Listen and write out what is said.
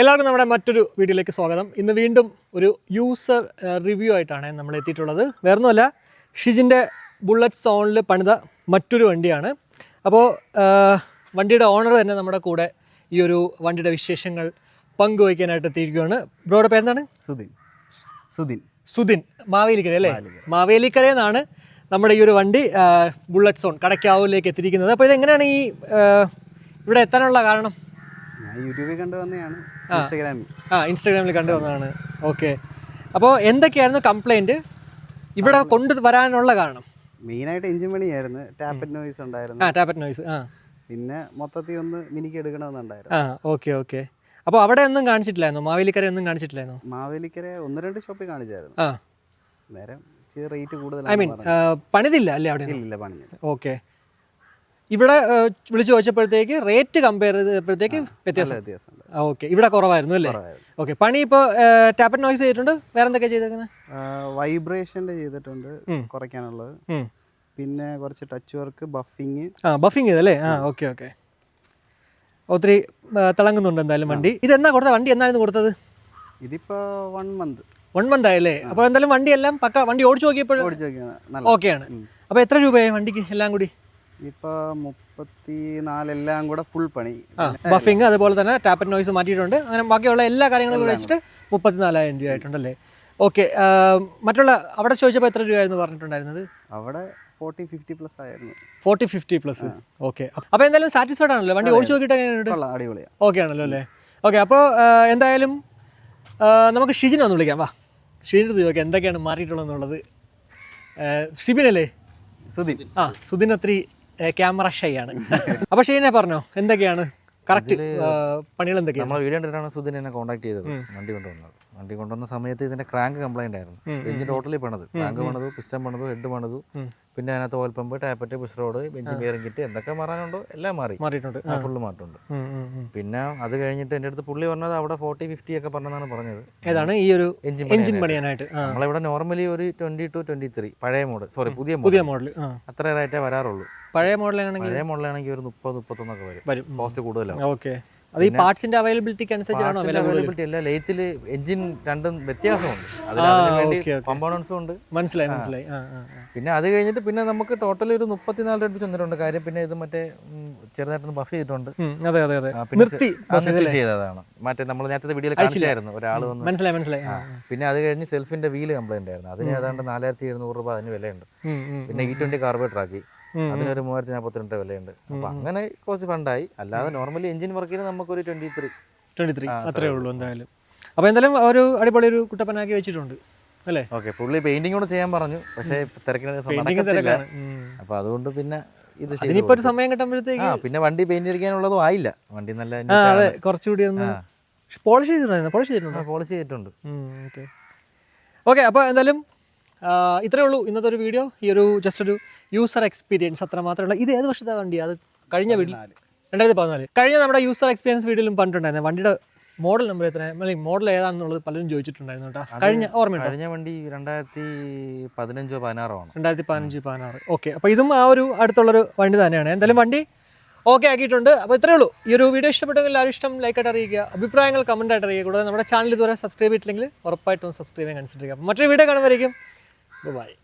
എല്ലാവർക്കും നമ്മുടെ മറ്റൊരു വീഡിയോയിലേക്ക് സ്വാഗതം. ഇന്ന് വീണ്ടും ഒരു യൂസർ റിവ്യൂ ആയിട്ടാണ് നമ്മൾ എത്തിയിട്ടുള്ളത്. വേറൊന്നുമല്ല ഷിജിന്റെ ബുള്ളറ്റ് സോണിൽ പണിത മറ്റൊരു വണ്ടിയാണ്. അപ്പോൾ വണ്ടിയുടെ ഓണർ തന്നെ നമ്മുടെ കൂടെ ഈ ഒരു വണ്ടിയുടെ വിശേഷങ്ങൾ പങ്കുവയ്ക്കാനായിട്ട് എത്തിയിരിക്കുകയാണ്. ബ്രോയുടെ പേരെന്താണ് സുധിൻ. സുധിൻ. സുധിൻ. മാവേലിക്കര അല്ലേ? മാവേലിക്കര. മാവേലിക്കരയിൽ നിന്നാണ് നമ്മുടെ ഈ ഒരു വണ്ടി ബുള്ളറ്റ് സോൺ കടക്കാവൂലേക്ക് എത്തിയിരിക്കുന്നത്. അപ്പോൾ ഇതെങ്ങനെയാണ് ഈ ഇവിടെ എത്താനുള്ള കാരണം? യൂട്യൂബിൽ കണ്ടു വന്നതാണ്. ഇൻസ്റ്റാഗ്രാമിൽ. ആ ഇൻസ്റ്റാഗ്രാമിൽ കണ്ടു വന്നതാണ്. ഓക്കെ. അപ്പോൾ എന്തൊക്കെയായിരുന്നു കംപ്ലൈന്റ് ഇവിടെ കൊണ്ട് വരാനുള്ള കാരണം? മെയിനായിട്ട് എഞ്ചിൻ പണിയായിരുന്നു. ടാപ്പറ്റ് ഉണ്ടായിരുന്നു. ആ ടാപ്പറ്റ് നോയ്സ് ആ. പിന്നെ മൊത്തത്തിൽ ഒന്ന് മിനിക്ക് എടുക്കണമെന്നുണ്ടായിരുന്നു. ആ ഓക്കെ ഓക്കെ. അപ്പോൾ അവിടെ ഒന്നും കാണിച്ചിട്ടില്ലായിരുന്നു? മാവേലിക്കര ഒന്നും കാണിച്ചിട്ടില്ലായിരുന്നു? മാവേലിക്കര ഒന്ന് രണ്ട് ഷോപ്പിൽ കാണിച്ചായിരുന്നു. ആ. നേരം റേറ്റ് റേറ്റ് ഐ മീൻ പണിതില്ല അല്ലേ അവിടെ? ഇല്ല പണിഞ്ഞില്ല ഓക്കെ. ഇവിടെ വിളിച്ചു ചോദിച്ചപ്പോഴത്തേക്ക് റേറ്റ് കമ്പയർ ചെയ്തപ്പോഴത്തേക്ക് വ്യത്യാസം. വ്യത്യാസമുണ്ട്. ഓക്കെ ഇവിടെ കുറവായിരുന്നു അല്ലേ? ഓക്കെ പണി ഇപ്പോൾ ടാപ്പ് നോയ്സ് ചെയ്തിട്ടുണ്ട്? വേറെ എന്തൊക്കെ ചെയ്തേക്കുന്നത് വൈബ്രേഷന്റെ ചെയ്തിട്ടുണ്ട് കുറയ്ക്കാനുള്ളത്. പിന്നെ കുറച്ച് ടച്ച് വർക്ക് ബഫിങ് ആ ബഫിങ് ചെയ്തല്ലേ? ആ ഓക്കെ ഓക്കെ ഒത്തിരി തിളങ്ങുന്നുണ്ട് എന്തായാലും വണ്ടി. ഇത് എന്നാ കൊടുത്ത വണ്ടി എന്നായിരുന്നു കൊടുത്തത്? ഇതിപ്പോ വൺ മന്ത് വൺ മന്ത് ആയല്ലേ? അപ്പോൾ എന്തായാലും വണ്ടി എല്ലാം പക്ക. വണ്ടി ഓടിച്ചു നോക്കിയപ്പോൾ ഓടിച്ചു ഓക്കെയാണ്. അപ്പോൾ എത്ര രൂപയായി വണ്ടിക്ക്? എല്ലാം കൂടി? മുപ്പത്തി നാലെല്ലാം കൂടെ ഫുൾ പണി. ബഫിങ് അതുപോലെ തന്നെ ടാപ്പ് ആൻഡ് നോയ്സ് മാറ്റിയിട്ടുണ്ട്. അങ്ങനെ ബാക്കിയുള്ള എല്ലാ കാര്യങ്ങളും കൂടെ വെച്ചിട്ട് മുപ്പത്തിനാലായിരം രൂപ ആയിട്ടുണ്ടല്ലേ? ഓക്കെ മറ്റുള്ള അവിടെ ചോദിച്ചപ്പോൾ എത്ര രൂപയായിരുന്നു പറഞ്ഞിട്ടുണ്ടായിരുന്നത്? അവിടെ ഫോർട്ടി ഫിഫ്റ്റി പ്ലസ് ആയിരുന്നു. ഫോർട്ടി ഫിഫ്റ്റി പ്ലസ് ഓക്കെ അപ്പോൾ എന്തായാലും സാറ്റിസ്ഫൈഡ് ആണല്ലോ? വണ്ടി ഓടിച്ചു നോക്കിയിട്ട് എങ്ങനെയുണ്ട്? അടിപൊളിയാണ് ഓക്കെ ആണല്ലോ അല്ലേ? ഓക്കെ അപ്പോൾ എന്തായാലും നമുക്ക് ഷിജിനെ ഒന്ന് വിളിക്കാം. വാ. ഷിജിന്റെ ചോദിക്കാം എന്തൊക്കെയാണ് മാറിയിട്ടുള്ളത് സിബിനല്ലേ? സുധിൻ. ആ സുധിൻ ഒത്തിരി ക്യാമറ ഷൈ ആണ്. അപ്പൊ ഷൈനെ പറഞ്ഞോ എന്തൊക്കെയാണ്? കറക്റ്റ് പണികൾ എന്തൊക്കെയാണ്? നമ്മൾ വീഡിയോ കണ്ടിട്ടാണ് സുധിൻ എന്നെ കോൺടാക്ട് ചെയ്തത്. വണ്ടി കൊണ്ടുവന്നത്. വണ്ടി കൊണ്ടുവന്ന സമയത്ത് ഇതിന്റെ ക്രാങ്ക് കംപ്ലൈന്റ് ആയിരുന്നു. എഞ്ചിൻ ടോട്ടലി പണിത്. ക്രാങ്ക് പണിതു പിസ്റ്റം പണിതു ഹെഡ് പണിതു. പിന്നെ അതിനകത്ത് oil pump tappet push rod engine bearing kit എന്തൊക്കെ മാറാനുണ്ടോ? എല്ലാം മാറി. മാറിയിട്ടുണ്ട്. ഫുള്ള് ഉം. പിന്നെ അത് കഴിഞ്ഞിട്ട് എന്റെ അടുത്ത് പുള്ളി പറഞ്ഞത് അവിടെ ഫോർട്ടി ഫിഫ്റ്റി ഒക്കെ പറഞ്ഞതാണ് പറഞ്ഞത്. ഏതാണ് ഈ ഒരു എഞ്ചിൻ എഞ്ചിൻ പണിയാനായിട്ട്. നമ്മളിവിടെ നോർമലി ഒരു ട്വന്റി ടു ട്വന്റി ത്രീ പഴയ മോഡൽ സോറി പുതിയ പുതിയ മോഡൽ അത്ര റേറ്റേ വരാറുള്ളൂ. പഴയ മോഡലാണെങ്കിൽ പഴയ മോഡലാണെങ്കിൽ ഒരു മുപ്പത് മുപ്പത്തൊന്നൊക്കെ വരും. കോസ്റ്റ് കൂടുതലാണ് ഓക്കെ. അത് ഈ പാർട്സിന്റെ അവൈലബിലിറ്റിക്ക് അനുസരിച്ചാണോ വില അവൈലബിലിറ്റി അല്ല ലേറ്റിൽ എഞ്ചിൻ രണ്ടും വ്യത്യാസമുണ്ട്. അതിൽ ആ, വേണ്ടി okay, okay. ഉണ്ട് മനസ്സിലായി മനസ്സിലായി. പിന്നെ അത് കഴിഞ്ഞിട്ട് പിന്നെ നമുക്ക് ടോട്ടൽ ഒരു മുപ്പത്തിനാല് ചെന്നിട്ടുണ്ട് വന്നിട്ടുണ്ട്. കാര്യം പിന്നെ ഇത് മറ്റേ ചെറുതായിട്ടൊന്ന് ബഫ് ചെയ്തിട്ടുണ്ട്. അതെ അതെ അതെ. നിർത്തി ചെയ്തതാണ്. മറ്റേ നമ്മൾ നേരത്തെ വീഡിയോയിൽ കാണിച്ചായിരുന്നു. ഒരാൾ വന്ന് മനസ്സിലായി മനസ്സിലായി. പിന്നെ അത് കഴിഞ്ഞ് സെൽഫിന്റെ വീൽ കംപ്ലൈന്റ് ആയിരുന്നു. അതിന് ഏതാണ്ട് നാലായിരത്തി എഴുന്നൂറ് രൂപ അതിന് വിലയുണ്ട്. പിന്നെ ഇ ട്വന്റി കാർബേറ്റർ ആക്കി. അതിനൊരു മൂവായിരത്തി നാൽപ്പത്തിരണ്ട് വിലയുണ്ട് അപ്പൊ അങ്ങനെ കുറച്ച് ഫണ്ടായി. അല്ലാതെ നോർമലി എഞ്ചിൻ വർക്ക് നമുക്ക് ഒരു ട്വന്റി ത്രീ 23 അത്രേ ഉള്ളൂ എന്തായാലും. അപ്പോൾ എന്തായാലും ഒരു അടിപൊളി ഒരു കുട്ടപ്പനാക്കി വെച്ചിട്ടുണ്ട്. അല്ലേ? ഓക്കെ പുള്ളി പെയിന്റിംഗ് കൂടെ ചെയ്യാൻ പറഞ്ഞു. പക്ഷേ തിരക്കിന് അപ്പൊ അതുകൊണ്ട് പിന്നെ ഇത് ഇനിയിപ്പോ ഒരു സമയം കിട്ടുമ്പോഴത്തേക്ക് പിന്നെ വണ്ടി പെയിന്റ് അടിക്കാനുള്ളതും ആയില്ല. വണ്ടി നല്ല അതെ കുറച്ചുകൂടി ഒന്ന് പോളിഷ് ചെയ്തിട്ടുണ്ടായിരുന്നു പോളിഷ് ചെയ്തിട്ടുണ്ട്? പോളിഷ് ചെയ്തിട്ടുണ്ട്. ഓക്കെ അപ്പൊ അപ്പോൾ എന്തായാലും ഇത്രയേ ഉള്ളൂ ഇന്നത്തെ ഒരു വീഡിയോ ഈ ഒരു ജസ്റ്റ് ഒരു യൂസർ എക്സ്പീരിയൻസ് അത്ര മാത്രമേ ഇത് ഏത് വർഷത്തെ വണ്ടി അത് കഴിഞ്ഞ വീട്ടിൽ രണ്ടായിരത്തി പതിനാല്. കഴിഞ്ഞ നമ്മുടെ യൂസർ എക്സ്പീരിയൻസ് വീഡിയോയിലും പറഞ്ഞിട്ടുണ്ടായിരുന്നു വണ്ടിയുടെ മോഡൽ നമ്പർ എത്ര? അല്ലെങ്കിൽ മോഡൽ ഏതാണെന്നുള്ളത് പലരും ചോദിച്ചിട്ടുണ്ടായിരുന്നു കേട്ടോ. കഴിഞ്ഞ ഓർമ്മ കഴിഞ്ഞ വണ്ടി രണ്ടായിരത്തി പതിനഞ്ചോ പതിനാറോ ആണ് രണ്ടായിരത്തി പതിനഞ്ച് പതിനാറ്. ഓക്കെ അപ്പോൾ ഇതും ആ ഒരു അടുത്തുള്ളൊരു വണ്ടി തന്നെയാണ്. എന്തായാലും വണ്ടി ഓക്കെ ആക്കിയിട്ടുണ്ട്. അപ്പോൾ ഇത്രയേ ഉള്ളൂ. ഈ ഒരു വീഡിയോ ഇഷ്ടപ്പെട്ടെങ്കിൽ എല്ലാവരും ഇഷ്ടം ലൈക്കായിട്ട് അറിയിക്കുക. അഭിപ്രായങ്ങൾ കമന്റ് ആയിട്ട് അറിയിക്കുക. കൂടാതെ നമ്മുടെ ചാനൽ ഇതുവരെ സബ്സ്ക്രൈബ് ചെയ്തിട്ടില്ലെങ്കിൽ ഉറപ്പായിട്ടും സബ്സ്ക്രൈബ് ചെയ്യാൻ കൺസിഡർ ചെയ്യുക. മറ്റൊരു വീഡിയോ കാണുമ്പോഴേക്കും Bye bye.